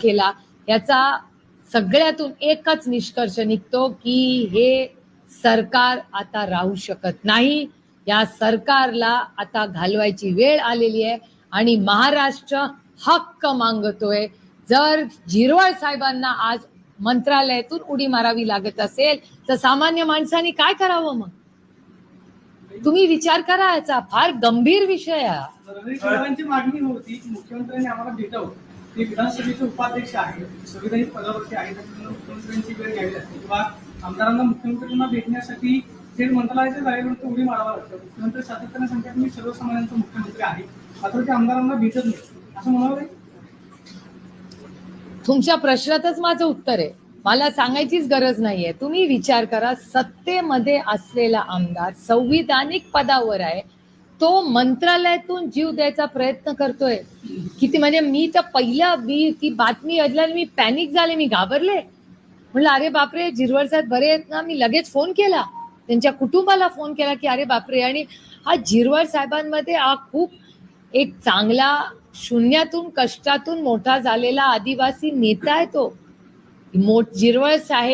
केला. याचा सगळ्यातून एकच निष्कर्ष निघतो की हे सरकार आता राहू शकत नाही. या सरकारला आता घालवायची वेळ आलेली आहे आणि महाराष्ट्र हक्क मागतोय. जर झिरवळ साहेबांना आज मंत्रालयातून उडी मारावी लागत असेल तर सामान्य माणसांनी काय करावं मग? तुम्ही विचार करा याचा. फार गंभीर विषय आहे ते विधानसभेचे उपाध्यक्ष आहेत संविधानिक पदावरती आहेत त्यांना मुख्यमंत्र्यांची वेळ घ्यावी लागते. किंवा आमदारांना मुख्यमंत्र्यांना भेटण्यासाठी थेट मंत्रालयाच्या जागेवरती उडी मारावा लागतं. मुख्यमंत्री सातत्याने सांगतात मी सर्वसामान्यांचा मुख्यमंत्री आहे मात्र ते आमदारांना भेटत नाही. असं म्हणावं तुमच्या प्रश्नातच माझं उत्तर आहे. मला सांगायचीच गरज नाहीये. तुम्ही विचार करा सत्तेमध्ये असलेला आमदार संविधानिक पदावर आहे तो मंत्रालयातून जीव द्यायचा प्रयत्न करतोय. किती म्हणजे मी तर पहिल्या मी ती बातमी अजल्याने मी पॅनिक झाले मी घाबरले. म्हणलं अरे बापरे झिरवळ साहेब बरे आहेत ना? मी लगेच फोन केला. त्यांच्या कुटुंबाला फोन केला की अरे बापरे आणि हा झिरवळ साहेबांमध्ये हा खूप एक चांगला शून्यातून कष्टातून मोठा झालेला आदिवासी नेता आहे तो. मोठ जिरवळ साहेब